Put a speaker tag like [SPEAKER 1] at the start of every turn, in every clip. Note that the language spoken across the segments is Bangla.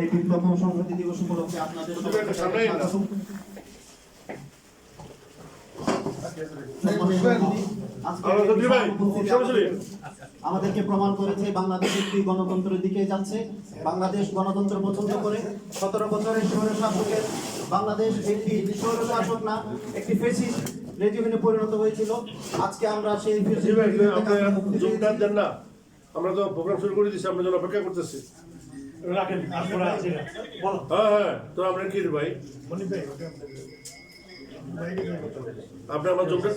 [SPEAKER 1] এই বিপ্লব সংহতি দিবস উপলক্ষে আপনাদের। আমাদেরকে প্রমাণ করেছে বাংলাদেশ একটি গণতন্ত্রের দিকে যাচ্ছে। বাংলাদেশ গণতন্ত্র পছন্দ করে। সতেরো বছরের স্বৈর শাসকের বাংলাদেশ একটি স্বৈর শাসক না একটি ফেসিস্ট রেজিমেন্টে পরিণত হয়েছিল। আজকে আমরা সেই
[SPEAKER 2] জি দেন আমরা তো প্রোগ্রাম শুরু করে দিচ্ছি আপনার জন্য অপেক্ষা করতেছি।
[SPEAKER 3] রাখেন আপনারা আছে বলো।
[SPEAKER 2] হ্যাঁ হ্যাঁ তো আমরা কি ভাই?
[SPEAKER 3] মনির ভাই
[SPEAKER 2] আপনি আমার জুমটা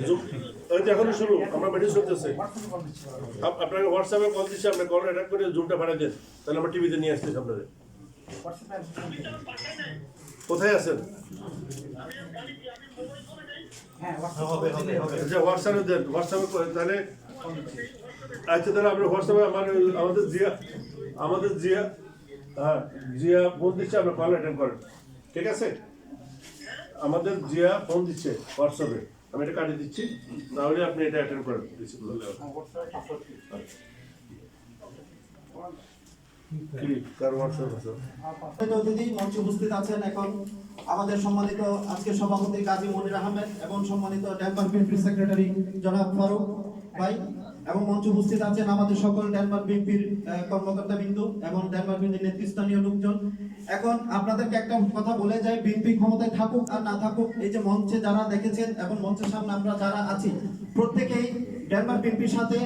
[SPEAKER 2] জুম এই তো এখনই শুরু আমরা মিটিং চলতেছে। আপ- আপনাকে হোয়াটসঅ্যাপে কল দিচ্ছি আপনি কল অ্যাটাক করে জুমটা দেন। তাহলে আমরা টিভিতে নিয়ে আসতেছি আপনাদের। কোথায় আছেন?
[SPEAKER 3] হবে হবে হবে।
[SPEAKER 2] আচ্ছা হোয়াটসঅ্যাপে দেন হোয়াটসঅ্যাপে তাহলে আচ্ছা তাহলে আপনি হোয়াটসঅ্যাপে আমার আমাদের জিয়া আমাদের জিয়া হ্যাঁ জিয়া ফোন দিচ্ছে আপনি কল অ্যাটেন্ড করেন। ঠিক আছে? আমাদের জিয়া ফোন দিচ্ছে হোয়াটসঅ্যাপে। আমি এটা কাটিয়ে দিচ্ছি, তাহলে আপনি এটা অ্যাটেন্ড করেন।
[SPEAKER 1] উপস্থিত আছেন এখন আমাদের সম্মানিত আজকে সভাপতি গাজী মনির আহমেদ এবং সম্মানিত বিএনপির সেক্রেটারি জনাব ফারুক ভাই। এবং মঞ্চে উপস্থিত আছেন আমাদের সকল ডেনমার্ক বিএনপির কর্মকর্তা বিন্দু এবং ডেনমার্ক বিএনপির নেতৃস্থানীয় লোকজন। এখন আপনাদেরকে একটা কথা বলে যাই, বিএনপি ক্ষমতায় থাকুক আর না থাকুক, এই যে মঞ্চে যারা দেখেছেন এবং মঞ্চের সামনে আমরা যারা আছি, প্রত্যেকেই ডেনমার্ক বিএনপির সাথে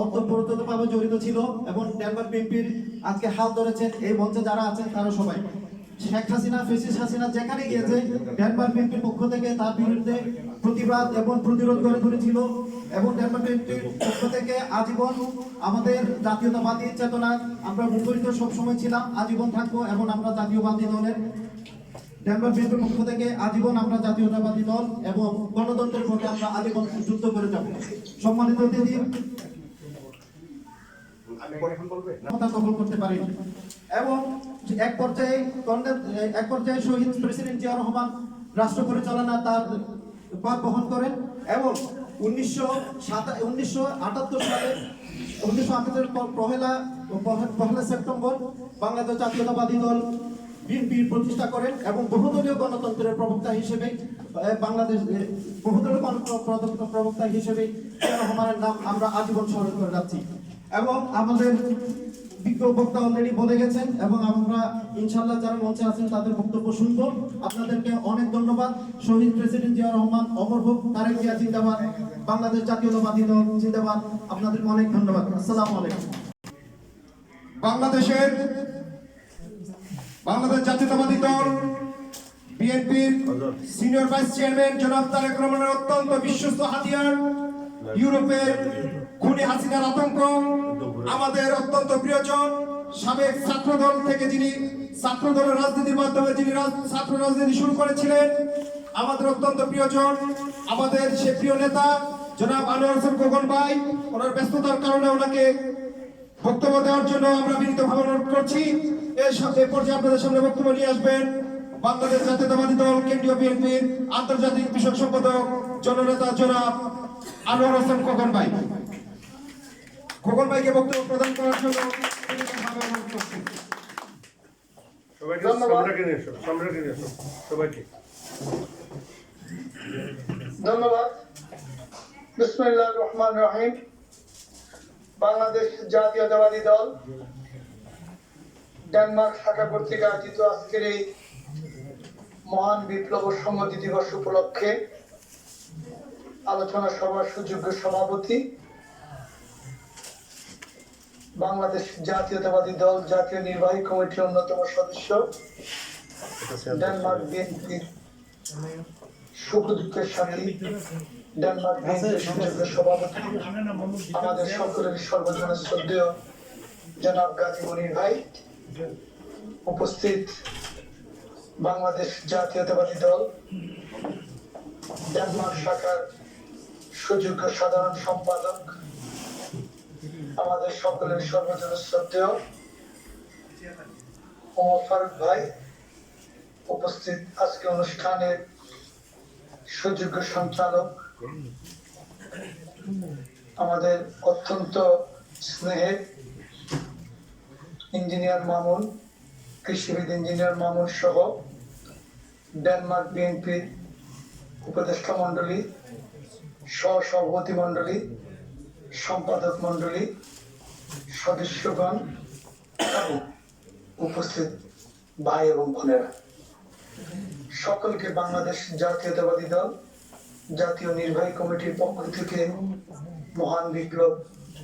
[SPEAKER 1] অর্থপ্রতভাবে জড়িত ছিল এবং ডেনমার্ক বিএনপির আজকে হাল ধরেছেন এই মঞ্চে যারা আছেন তারা সবাই। শেখ হাসিনা, ফেসিস হাসিনা যেখানে গিয়েছে, ডেনমার্ক বিএনপির পক্ষ থেকে তার বিরুদ্ধে প্রতিবাদ এবং প্রতিরোধ করে তুলেছিল এবং ডেনমার্ক পক্ষ থেকে আজীবন আমাদের জাতীয়তাবাদী চেতনা, আমরা মুখরিত সবসময় ছিলাম, আজীবন থাকব এবং আমরা জাতীয়বাদী দলের ডেনমার্ক পক্ষ থেকে আজীবন আমরা জাতীয়তাবাদী দল এবং গণতন্ত্রের পক্ষে আমরা আজীবন যুদ্ধ করে যাব। সম্মানিত অতিথি, ক্ষমতা করতে পারি। এবং এক পর্যায়ে এক পর্যায়ে শহীদ প্রেসিডেন্ট জিয়া রহমান রাষ্ট্র পরিচালনা তার পদ বহন করেন এবং উনিশশো উনিশশো আটাত্তর সালে উনিশশো আটাত্তর পহেলা পহেলা সেপ্টেম্বর বাংলাদেশ জাতীয়তাবাদী দল বিএনপি প্রতিষ্ঠা করেন এবং বহুদলীয় গণতন্ত্রের প্রবক্তা হিসেবে বাংলাদেশ বহুদলীয় গণতন্ত্র প্রবক্তা- হিসেবে রহমানের নাম আমরা আজীবন স্মরণ করে যাচ্ছি এবং আমাদের বিজ্ঞ বক্তা অলরেডি বলে গেছেন এবং আমরা ইনশাল্লাহ যারা মঞ্চে আছেন তাদের বক্তব্য শুনব। আপনাদেরকে অনেক ধন্যবাদ। শহীদ প্রেসিডেন্ট জিয়া রহমান অমর হোক তারেক জিয়া জিন্দাবাদ বাংলাদেশ জাতীয়তাবাদী দল জিন্দাবাদ। আপনাদেরকে অনেক ধন্যবাদ। আসসালামু আলাইকুম।
[SPEAKER 4] বাংলাদেশের বাংলাদেশ জাতীয়তাবাদী দল বিএনপির সিনিয়র ভাইস চেয়ারম্যান জনাব তারেক রহমানের অত্যন্ত বিশ্বস্ত হাতিয়ার। ইউরোপের খুনি হাসিনার আতঙ্ক। আমাদের অত্যন্ত প্রিয়জন সাবেক ছাত্র দল থেকে যিনি ছাত্র দলের রাজনীতির মাধ্যমে যিনি ছাত্র রাজনীতি শুরু করেছিলেন, আমাদের অত্যন্ত প্রিয়জন, আমাদের সে প্রিয় নেতা, জনাব আনোয়ার হোসেন খোকন ভাই, ওনার ব্যস্ততার কারণে ওনাকে বক্তব্য দেওয়ার জন্য আমরা বিনীতভাবে অনুরোধ করছি। এর সাথে পর্যায়ে আপনাদের সামনে বক্তব্য নিয়ে আসবেন বাংলাদেশ জাতীয়তাবাদী দল, কেন্দ্রীয় বিএনপির আন্তর্জাতিক বিষয়ক সম্পাদক, জননেতা জনাব আনোয়ার হোসেন খোকন ভাই। খোকন ভাইকে বক্তব্য প্রদান করার জন্য
[SPEAKER 2] সবাইকে
[SPEAKER 4] ধন্যবাদ।
[SPEAKER 2] নিয়ে এসো সামনে নিয়ে এসো সবাইকে।
[SPEAKER 5] ধন্যবাদ। বিসমিল্লাহ রহমান রহিম। বাংলাদেশ জাতীয়তাবাদী দল ডেনমার্ক শাখা কর্তৃক আয়োজিত আজকের এই মহান বিপ্লব সংহতি দিবস উপলক্ষে আলোচনা সভার সুযোগ্য সভাপতি। বাংলাদেশ জাতীয়তাবাদী দল জাতীয় নির্বাহী কমিটির অন্যতম সদস্য। ডেনমার্ক বিএনপির সুখ দুঃখের সাথে। ডেনমার্ক বিএনপির সুযোগ্য সভাপতি। আমাদের সকলের সর্বজনের শ্রদ্ধেয় জনাব গাজী মনির ভাই। উপস্থিত বাংলাদেশ জাতীয়তাবাদী দল ডেনমার্ক শাখার সুযোগ্য সাধারণ সম্পাদক, আমাদের সকলের সর্বজনের শ্রদ্ধেয় ওমর ফারুক ভাই উপস্থিত আজকে অনুষ্ঠানের সুযোগ্য সঞ্চালক, আমাদের অত্যন্ত স্নেহের ইঞ্জিনিয়ার মামুন, কৃষিবিদ ইঞ্জিনিয়ার মামুন সহ ডেনমার্ক বিএনপির উপদেষ্টা মণ্ডলী সহ সভাপতি মণ্ডলী সম্পাদক মণ্ডলী, সদস্যগণ উপস্থিত ভাই এবং বোনেরা। সকলকে বাংলাদেশ জাতীয়তাবাদী দল, জাতীয় নির্বাহী কমিটির পক্ষ থেকে মহান বিপ্লব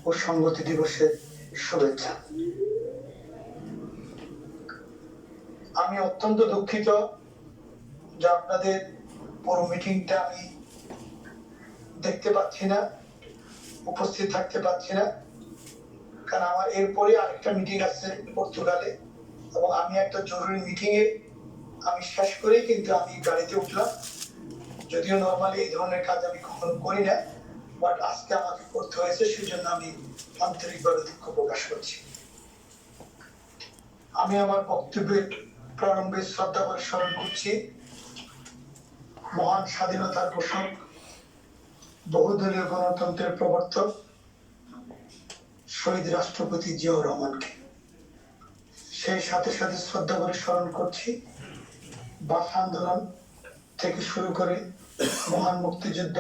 [SPEAKER 5] ও সংগতি দিবসের শুভেচ্ছা। আমি অত্যন্ত দুঃখিত যে আপনাদের পুরো মিটিংটা আমি দেখতে পাচ্ছি না, উপস্থিত থাকতে পারছি না। কারণ আমার এরপরে আরেকটা মিটিং আছে পর্তুগালে এবং আমি একটা জরুরি মিটিং এ আমি শেষ করেই কিন্তু আমি গাড়িতে উঠলাম। যদিও নর্মালি এই ধরনের কাজ আমি কখনো করি না বাট আজকে আমাকে করতে হয়েছে, সেজন্য আমি আন্তরিকভাবে দুঃখ প্রকাশ করছি। আমি আমার বক্তব্যের প্রারম্ভে শ্রদ্ধা করে স্মরণ করছি। মহান স্বাধীনতার ঘোষক বহুদলীয় গণতন্ত্রের প্রবর্তক, শহীদ রাষ্ট্রপতি জিয়াউর রহমানকে। সেই সাথে সাথে শ্রদ্ধা করে স্মরণ করছি ভাষা আন্দোলন থেকে শুরু করে মহান মুক্তিযুদ্ধ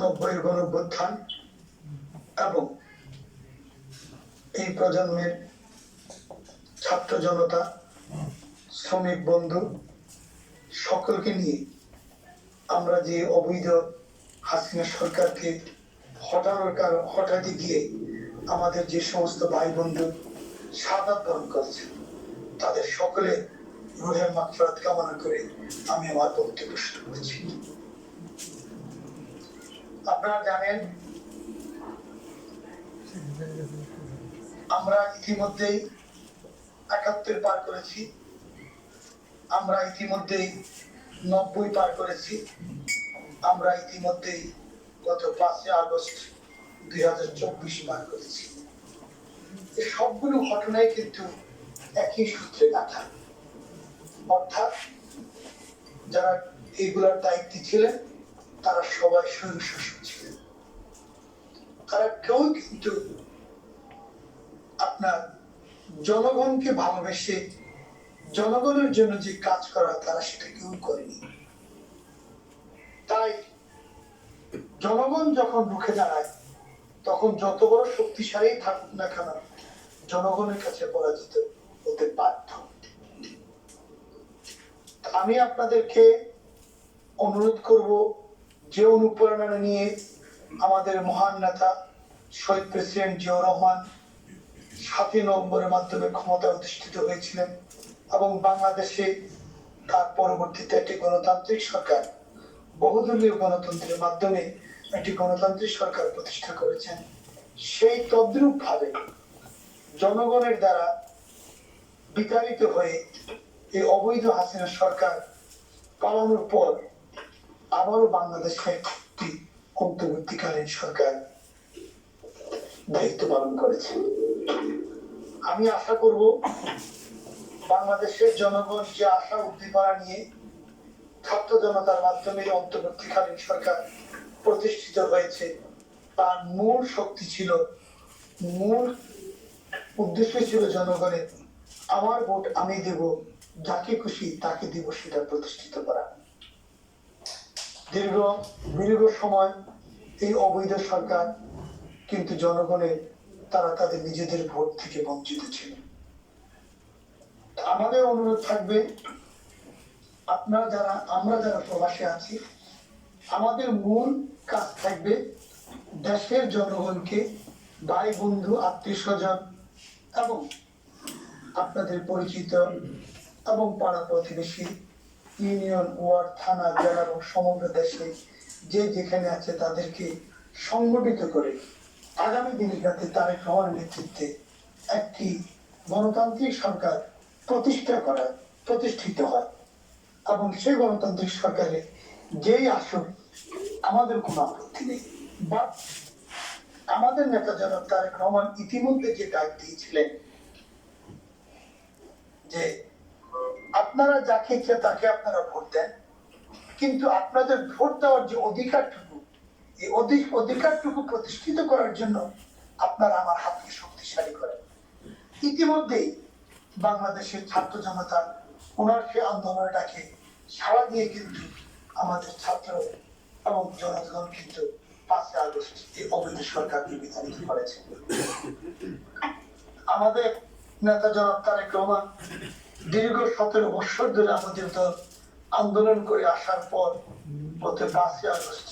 [SPEAKER 5] নব্বই গণভ্যুত্থান এবং এই প্রজন্মের ছাত্র জনতা, শ্রমিক বন্ধু সকলকে নিয়ে আমরা যে অবৈধ হাসিনা সরকারকে হটানোর কারণ গিয়ে আমাদের যে সমস্ত ভাই বন্ধু সাদা বরণ করছে, তাদের সকলে রুহের মাকফরাত কামনা করে আমি আমার বক্তব্য শুরু করছি। আপনারা জানেন, আমরা ইতিমধ্যেই একাত্তর পার করেছি। আমরা ইতিমধ্যেই নব্বই পার করেছি। আমরা ইতিমধ্যেই গত পাঁচই আগস্ট দুই হাজার চব্বিশ পার করেছি। সবগুলো ঘটনায় কিন্তু একই সূত্রে গাঁথা অর্থাৎ যারা এইগুলার দায়িত্বে ছিলেন, তারা সবাই স্বয়ং শাসক ছিলেন। তারা কেউ কিন্তু আপনার জনগণকে ভালোবেসে জনগণের জন্য যে কাজ করা, তারা সেটা কেউ করেনি। তাই জনগণ যখন রুখে দাঁড়ায়, তখন যত বড় শক্তিশালী থাকুক না কেন, জনগণের কাছে পরাজিত হতে বাধ্য। আমি আপনাদেরকে অনুরোধ করব, যে অনুপ্রেরণা নিয়ে আমাদের মহান নেতা শহীদ প্রেসিডেন্ট জিয়াউর রহমান সাতই নভেম্বরের মাধ্যমে ক্ষমতা অধিষ্ঠিত হয়েছিলেন এবং বাংলাদেশে তার পরবর্তীতে একটি গণতান্ত্রিক সরকার, বহুদলীয় গণতন্ত্রের মাধ্যমে একটি গণতান্ত্রিক সরকার প্রতিষ্ঠা করেছেন। সেই তদ্রূপ ভাবে জনগণের দ্বারা বিতাড়িত হয়ে এই অবৈধ হাসিনা সরকার পালানোর পর আবারও বাংলাদেশে একটি অন্তর্বর্তীকালীন সরকার দায়িত্ব পালন করেছে। আমি আশা করব বাংলাদেশের জনগণ যে আশা উদ্দীপনা নিয়ে ছাত্র জনতার মাধ্যমে অন্তর্বর্তীকালীন সরকার প্রতিষ্ঠিত হয়েছে, তার মূল শক্তি ছিল, মূল উদ্দেশ্য ছিল জনগণের, আমার ভোট আমি দেব, যাকে খুশি তাকে দিব, সেটা প্রতিষ্ঠিত করা। দীর্ঘ দীর্ঘ সময় এই অবৈধ সরকার কিন্তু জনগণের, তারা তাদের নিজেদের ভোট থেকে বঞ্চিত ছিল। আমাদের অনুরোধ থাকবে, আপনারা যারা, আমরা যারা প্রবাসে আছি, আমাদের মূল কাজ থাকবে দেশের জনগণকে ভাই বন্ধু, আত্মীয় স্বজন এবং আপনাদের পরিচিত এবং পাড়া প্রতিবেশী, ইউনিয়ন, ওয়ার্ড, থানা, জেলা এবং সমগ্র দেশে যে যেখানে আছে তাদেরকে সংগঠিত করে আগামী দিনে যাতে তারেক রহমানের নেতৃত্বে একটি গণতান্ত্রিক সরকার প্রতিষ্ঠা করা, প্রতিষ্ঠিত হয়। এবং সেই গণতান্ত্রিক সরকারে যেই আসুক আমাদের কোনো আপত্তি নেই। বা আমাদের নেতা জনাব তারেক রহমান ইতিমধ্যে যে ডাক দিয়েছিলেন, যে আপনারা যাকে ইচ্ছে তাকে আপনারা ভোট দেন। কিন্তু আপনাদের ভোট দেওয়ার যে অধিকারটুকু, এই অধিক, অধিকারটুকু প্রতিষ্ঠিত করার জন্য আপনারা আমার হাতকে শক্তিশালী করেন। ইতিমধ্যেই বাংলাদেশের ছাত্র জনতা ওনার সে আন্দোলনের ডাকে সাড়া দিয়ে কিন্তু আমাদের ছাত্র এবং জনগণ কিন্তু পাঁচই আগস্ট এই অবৈধ সরকারকে বিতাড়িত করেছে। আমাদের নেতা জনাব তারেক রহমান দীর্ঘ সতেরো বছর ধরে আমাদের দল আন্দোলন করে আসার পর গত পাঁচই আগস্ট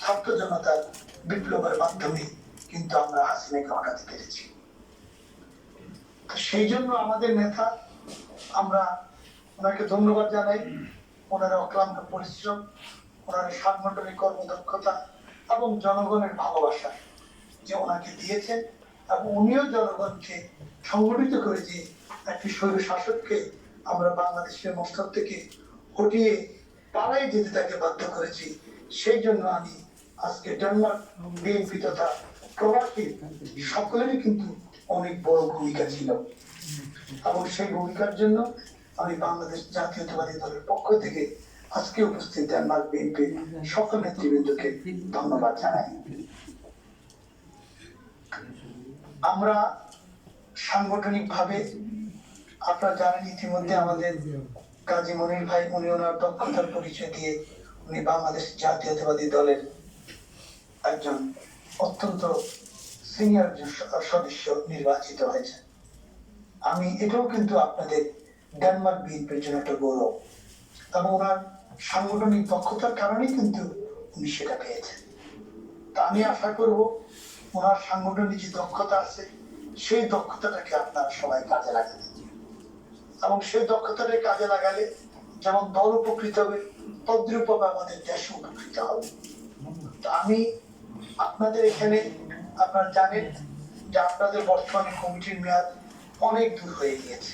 [SPEAKER 5] ছাত্র জনতার বিপ্লবের মাধ্যমে কিন্তু আমরা হাসিনাকে হটাতে পেরেছি সেই জন্য আমাদের নেতা, আমরা ওনাকে ধন্যবাদ জানাই। ওনার অক্লান্ত পরিশ্রম, ওনার সাংগঠনিক কর্মদক্ষতা এবং জনগণের ভালোবাসা যে ওনাকে দিয়েছেন এবং উনিও জনগণকে সংগঠিত করে যে একটি স্বৈর শাসককে আমরা বাংলাদেশের মস্তক থেকে হটিয়ে পালাই যেতে তাকে বাধ্য করেছি। সেই জন্য আমি আজকে ডেনমার্ক বিএনপি তথা প্রবাসী সকলেরই কিন্তু অনেক বড় ভূমিকা ছিল। এবং সেই ভূমিকার জন্য আমি বাংলাদেশ জাতীয়তাবাদী দলের পক্ষ থেকে আজকে উপস্থিত ডেনমার্ক বিএনপি সকল নেতৃবৃন্দকে ধন্যবাদ জানাই। আমরা সাংগঠনিক ভাবে আপনারা জানেন ইতিমধ্যে আমাদের কাজী মনির ভাই, উনি ওনার দক্ষতার পরিচয় দিয়ে উনি বাংলাদেশ জাতীয়তাবাদী দলের একজন অত্যন্ত সিনিয়র সদস্য নির্বাচিত হয়েছেন। আমি এটাও কিন্তু আপনাদের ডেনমার্ক বিএনপির জন্য একটা গৌরব। এবং ওনার সাংগঠনিক দক্ষতার কারণেই কিন্তু উনি সেটা পেয়েছেন। তা আমি আশা করব ওনার সাংগঠনিক যে দক্ষতা আছে, সেই দক্ষতাটাকে আপনারা সবাই কাজে লাগাবেন এবং সেই দক্ষতাটাকে কাজে লাগালে যেমন দল উপকৃত হবে তদ্রুপ আমাদের দেশ উপকৃত হবে। তো আমি আপনাদের এখানে আপনারা জানেন যে আপনাদের বর্তমানে কমিটির মেয়াদ অনেক দূর হয়ে গিয়েছে।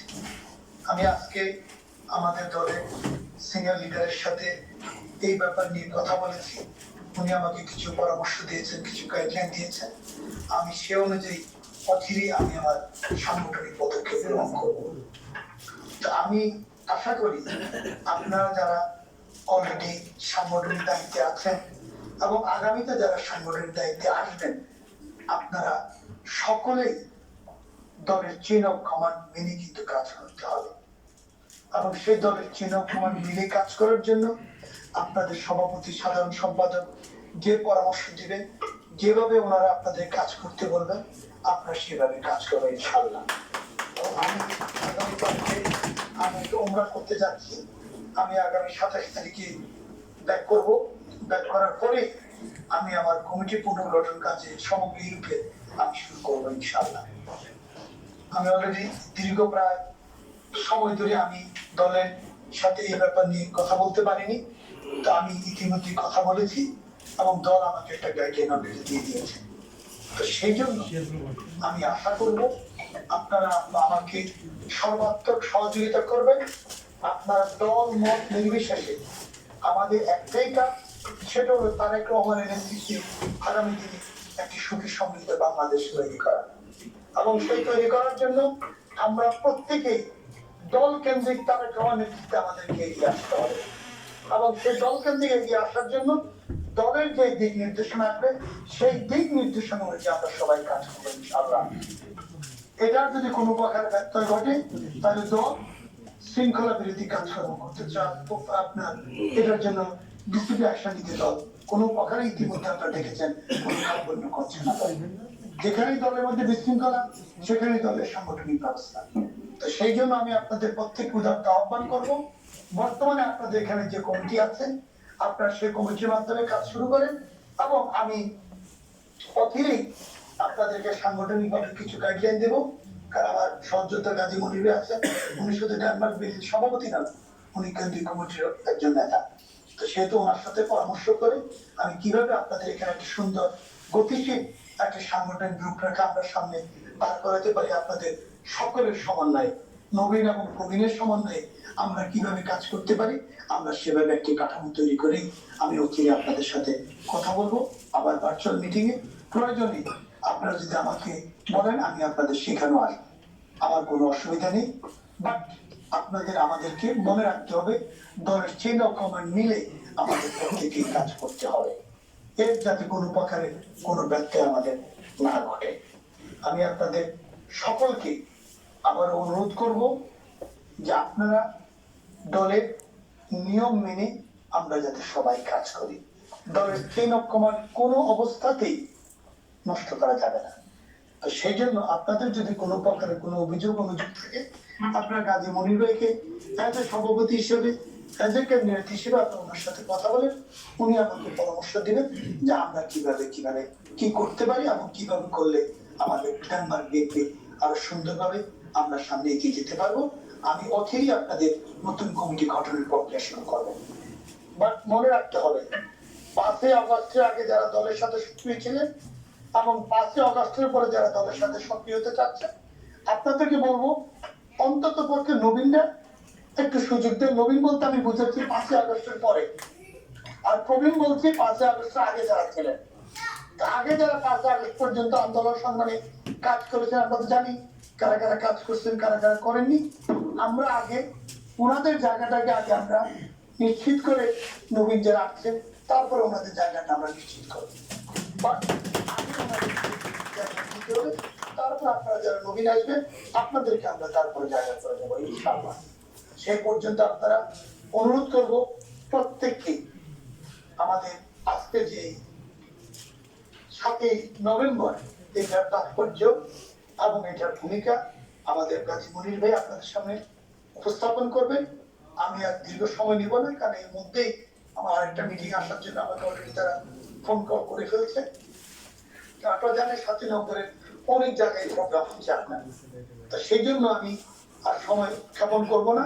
[SPEAKER 5] আমি আজকে আমাদের দলের সিনিয়র লিডারের সাথে এই ব্যাপার নিয়ে কথা বলেছি। উনি আমাকে কিছু পরামর্শ দিয়েছেন, কিছু গাইডলাইন দিয়েছেন। আমি সে অনুযায়ী অচিরেই আমি আমার সাংগঠনিক পদক্ষেপ গ্রহণ করব। তো আমি আশা করি আপনারা যারা অলরেডি সাংগঠনিক দায়িত্বে আছেন এবং আগামীতে যারা সাংগঠনিক দায়িত্বে আসবেন আপনারা সকলেই দলের চেন অফ কমান্ড মেনে কিন্তু কাজ করতে হবে। এবং সেই দলের চেন অফ কমান্ড মিলে কাজ করার জন্য আপনাদের সভাপতি, সাধারণ সম্পাদক যে পরামর্শ দিবেন, যেভাবে ওনারা আপনাদের কাজ করতে বলবেন, আপনারা সেভাবে কাজ করবেন ইনশাল্লাহ আমি আমি ওমরা করতে যাচ্ছি। আমি আগামী সাতাশ তারিখে ব্যাক করব। ব্যাক করার পরে আমি আমার কমিটি পুনর্গঠন কাজে সমগ্র ইউরোপে আমি শুরু করব ইনশাল্লাহ আমি অলরেডি দীর্ঘ প্রায় সময় ধরে আমি দলের সাথে এই ব্যাপার নিয়ে কথা বলতে পারিনি, তো আমি ইতিমধ্যে কথা বলেছি এবং দল আমাকে একটা গাইডলাইন অলরেডি দিয়ে দিয়েছে। তো সেই জন্য আমি আশা করব আপনারা আমাকে সর্বাত্মক সহযোগিতা করবেন। আপনারা দল, মত, নির্বিশেষে আমাদের একটাই কাজ সেটা হলো তারেক রহমানের নেতৃত্বে আগামী দিনে একটি সুখী সমৃদ্ধ বাংলাদেশ তৈরি করা। এবং সেই তৈরি করার জন্য আমরা প্রত্যেকেই দল কেন্দ্রিক তারেক রহমান নেতৃত্বে আমাদেরকে এগিয়ে আসতে হবে। এবং সেই দল কেন্দ্রিক এগিয়ে আসার জন্য দলের যে দিক নির্দেশনা আসবে সেই দিক নির্দেশনা অনুযায়ী আমরা সবাই কাজ করব, ইনশাআল্লাহ। এটার যদি কোনো প্রকার ব্যত্যয় ঘটে, তাহলে দল শৃঙ্খলা বিরোধী কাজকর্ম করতে চান আপনার এটার জন্য ডিসিপি অ্যাকশন নিতে দল কোনো প্রকারে ইতিমধ্যে আপনারা দেখেছেন, কোনো কার্পণ্য করছে না। যেখানেই দলের মধ্যে বিশৃঙ্খলা, সেখানেই দলের সাংগঠনিক ব্যবস্থা। তো সেই জন্য আমি আপনাদের প্রত্যেক উদারতা আহ্বান করব। বর্তমানে আপনাদের এখানে যে কমিটি আছে, আপনারা সেই কমিটির মাধ্যমে কাজ শুরু করেন এবং আমি অচিরেই আপনাদেরকে সাংগঠনিকভাবে কিছু গাইডলাইন দেবো। কারণ আমার সহযোদ্ধা গাজী মনির আছেন, উনি শুধু ডেনমার্ক বিএনপির সভাপতি না, উনি কেন্দ্রীয় কমিটির একজন নেতা। তো সেহেতু ওনার সাথে পরামর্শ করে আমি কীভাবে আপনাদের এখানে একটা সুন্দর, গতিশীল একটা সাংগঠনিক রূপরেখা আমরা সামনে পার করাতে পারি, আপনাদের সকলের সমন্বয়ে, নবীন এবং প্রবীণের সমন্বয়ে আমরা কীভাবে কাজ করতে পারি, আমরা সেভাবে একটি কাঠামো তৈরি করে আমি অচিরে আপনাদের সাথে কথা বলব। আবার ভার্চুয়াল মিটিং এ প্রয়োজনে আপনারা যদি আমাকে বলেন, আমি আপনাদের শেখানো আসব। আমার কোনো অসুবিধা নেই। বাট আপনাদের, আমাদেরকে মনে রাখতে হবে, দলের চেন অফ কমান্ড মিলে আমাদের প্রত্যেকেই কাজ করতে হবে। এর যাতে কোনো প্রকারে কোনো ব্যত্যয় আমাদের না ঘটে। আমি আপনাদের সকলকে আবার অনুরোধ করব যে আপনারা দলের নিয়ম মেনে আমরা যাতে সবাই কাজ করি। দলের চেন অফ কমান্ড কোনো অবস্থাতেই নষ্ট করা যাবে না। তো সেই জন্য আপনাদের যদি কোনো প্রকারের কোনো অভিযোগ অনুযোগ থাকে আপনার গাজী মনির ভাইকে এ সভাপতি হিসেবে এ ক্যাবিনেট হিসেবে আপনি ওনার সাথে কথা বলেন। উনি আমাকে পরামর্শ দিবেন যে আমরা কীভাবে কীভাবে, কি করতে পারি এবং কীভাবে করলে আমাদের ডেনমার্ক বিএনপি আরও সুন্দরভাবে আমরা সামনে এগিয়ে যেতে পারব। আমি অথেই আপনাদের নতুন কমিটি গঠনের প্রক্রিয়া শুরু করব। বাট মনে রাখতে হবে, পাঁচই আগস্টের আগে যারা দলের সাথে সক্রিয় ছিলেন এবং পাঁচই আগস্টের পরে যারা দলের সাথে সক্রিয় হতে চাচ্ছে আপনাদেরকে বলব অন্তত পক্ষে নবীনরা একটু সুযোগ দেয় নবীন বলতে আমি বুঝেছি পাঁচই আগস্টের পরে। আর প্রবীণ বলছি পাঁচই আগস্টের আগে যারা ছিলেন। আগে যারা পাঁচই আগস্ট পর্যন্ত আন্দোলন সম্মানে কাজ করেছেন, আমরা তো জানি কারা কারা কাজ করছেন, কারা কারা করেননি। আমরা আগে ওনাদের জায়গাটাকে আগে আমরা নিশ্চিত করে নবীন যারা আসছেন তারপরে ওনাদের জায়গাটা আমরা নিশ্চিত করব। But আগে ওনাদের নবীন আসবেন, আপনাদেরকে আমরা তারপরে জায়গা করে সেই পর্যন্ত আপনারা অনুরোধ করব প্রত্যেককে আমাদের আজকে যে সাতই নভেম্বর এটার তাৎপর্য এবং এটার ভূমিকা আমাদের কাজী মনির ভাই আপনাদের সামনে উপস্থাপন করবেন আমি আর দীর্ঘ সময় নিব না, কারণ এর মধ্যেই আমার আরেকটা মিটিং আসার জন্য আমাকে অলরেডি তারা ফোন কল করে ফেলছে। আপনারা জানেন সাতই নভেম্বরের অনেক জায়গায় প্রোগ্রাম হচ্ছে আপনার। সেই জন্য আমি আর সময় ক্ষেপণ করব না।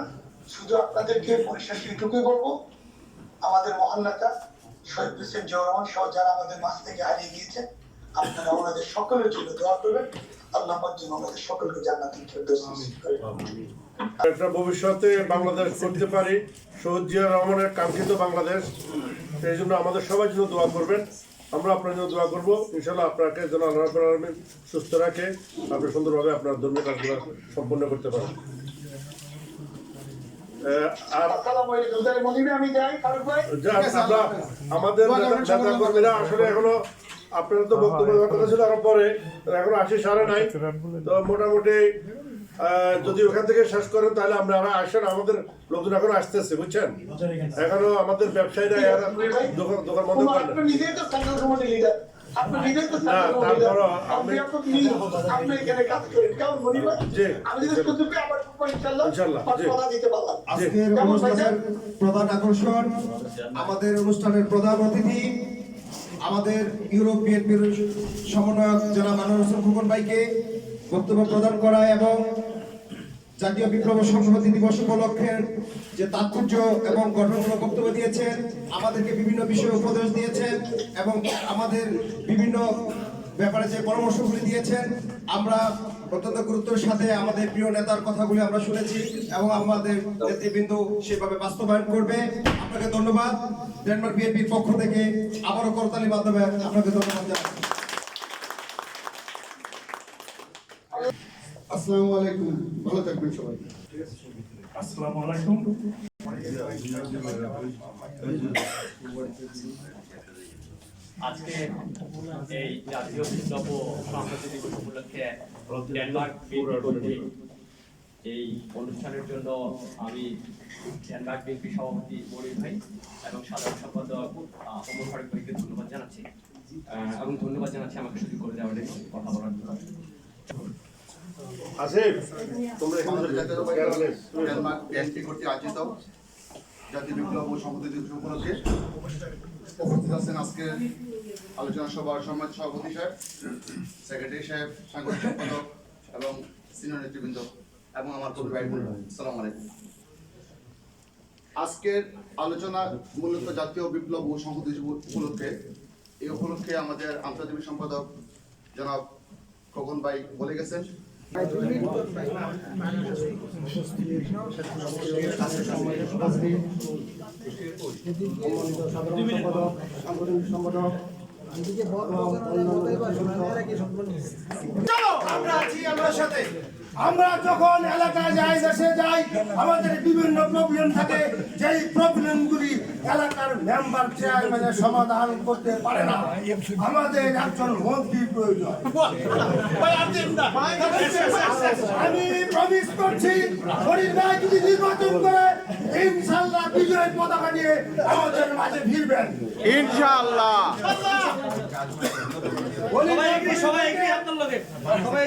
[SPEAKER 5] শুধু আপনাদেরকে পরিশেষে এটুকুই বলব। আমাদের মহান নেতা শহীদ হোসেন জিয়াউর সহ যারা আমাদের মাছ থেকে হারিয়ে গিয়েছে, আপনারা ওনাদের সকলের জন্য দোয়া করবেন। আল্লাহ যেন আমাদের সকলকে জান্নাতুল ফেরদৌস
[SPEAKER 2] একটা ভবিষ্যতে বাংলাদেশ করতে পারি। জিয়া রহমানের কাঙ্ক্ষিত বাংলাদেশ। সেই জন্য আমাদের সবার জন্য দোয়া করবেন। আমরা আপনার জন্য দোয়া করব। ইনশাল্লাহ আপনাকে যেন আল্লাহ আলামিন সুস্থ রাখে। আপনি সুন্দরভাবে আপনার ধর্মীয় কাজগুলো সম্পন্ন করতে পারেন। আমাদের নেতা কর্মীরা আসলে এখনও আপনারা তো বক্তব্য কথা ছিল আরও পরে এখনও আসি সারে নাই। তো মোটামুটি যদি ওখান থেকে শেষ করেন তাহলে আমরা আসেন আমাদের লোকজন এখন আসতেছে বুঝছেন? এখনও আমাদের ব্যবসায়ীরা দোকান দোকান বন্ধ
[SPEAKER 5] করেন। ভাইজান?
[SPEAKER 4] প্রধান আকর্ষণ আমাদের অনুষ্ঠানের প্রধান অতিথি আমাদের ইউরোপ বিএনপির সমন্বয়ক হোসেন খোকন ভাইকে বক্তব্য প্রদান করা এবং জাতীয় বিপ্লব সংহতি দিবস উপলক্ষে যে তাৎপর্য এবং গঠনমূলক বক্তব্য দিয়েছেন, আমাদেরকে বিভিন্ন বিষয়ে উপদেশ দিয়েছেন এবং আমাদের বিভিন্ন ব্যাপারে যে পরামর্শগুলি দিয়েছেন, আমরা অত্যন্ত গুরুত্বের সাথে আমাদের প্রিয় নেতার কথাগুলি আমরা শুনেছি এবং আমাদের নেতৃবৃন্দ সেভাবে বাস্তবায়ন করবে। আপনাকে ধন্যবাদ। ডেনমার্ক বিএনপির পক্ষ থেকে আবারও করতালির মাধ্যমে আপনাকে ধন্যবাদ জানাই
[SPEAKER 6] আসসালামু আলাইকুম। ভালো থাকবেন সবাই।
[SPEAKER 3] আসসালামু আলাইকুম।
[SPEAKER 7] আজকে এই জাতীয় দিবস উপলক্ষে ডেনমার্ক এই অনুষ্ঠানের জন্য আমি ডেনমার্ক বিএনপি সভাপতি মনির ভাই এবং সাধারণ সম্পাদক ওমর ফারুক ভাইকে ধন্যবাদ জানাচ্ছি। এবং ধন্যবাদ জানাচ্ছি আমাকে সুযোগ করে দেওয়ার কথা বলার জন্য।
[SPEAKER 2] আসিফ তোমরা এখানে
[SPEAKER 6] আমাদের জাতীয় আয়োজিত বিপ্লব ও সংহতি দিবস উপলক্ষে উপস্থিত আছেন আজকে আলোচনা সভার সম্মানিত সভাপতি সাহেব সেক্রেটারি সাহেব সাংগঠনিক সম্পাদক এবং সিনিয়র নেতৃবৃন্দ এবং আমার কবি ভাই বোনেরা আসসালামু আলাইকুম। আজকের আলোচনা মূলত জাতীয় বিপ্লব ও সংহতি উপলক্ষে। এই উপলক্ষে আমাদের আন্তর্জাতিক সম্পাদক জনাব খোকন ভাই বলে গেছেন।
[SPEAKER 4] আমরা আছি আমরা সাথে। আমরা যখন এলাকায় যাই দেশে যাই আমাদের বিভিন্ন প্রবলেম থাকে। যেই প্রবলেমগুলি এলাকার মেম্বার চেয়ারম্যানের সমাধান করতে পারে না আমাদের একজন মন্ত্রী প্রয়োজন। আমি প্রমিস করছি ভাই যদি নির্বাচন করে ইনশাল্লাহ বিজয় পতাকা নিয়ে আমাদের মাঝে ফিরবেন।
[SPEAKER 6] ইনশাআল্লাহ।
[SPEAKER 4] সবাই সবাই আপনার লগে। সবাই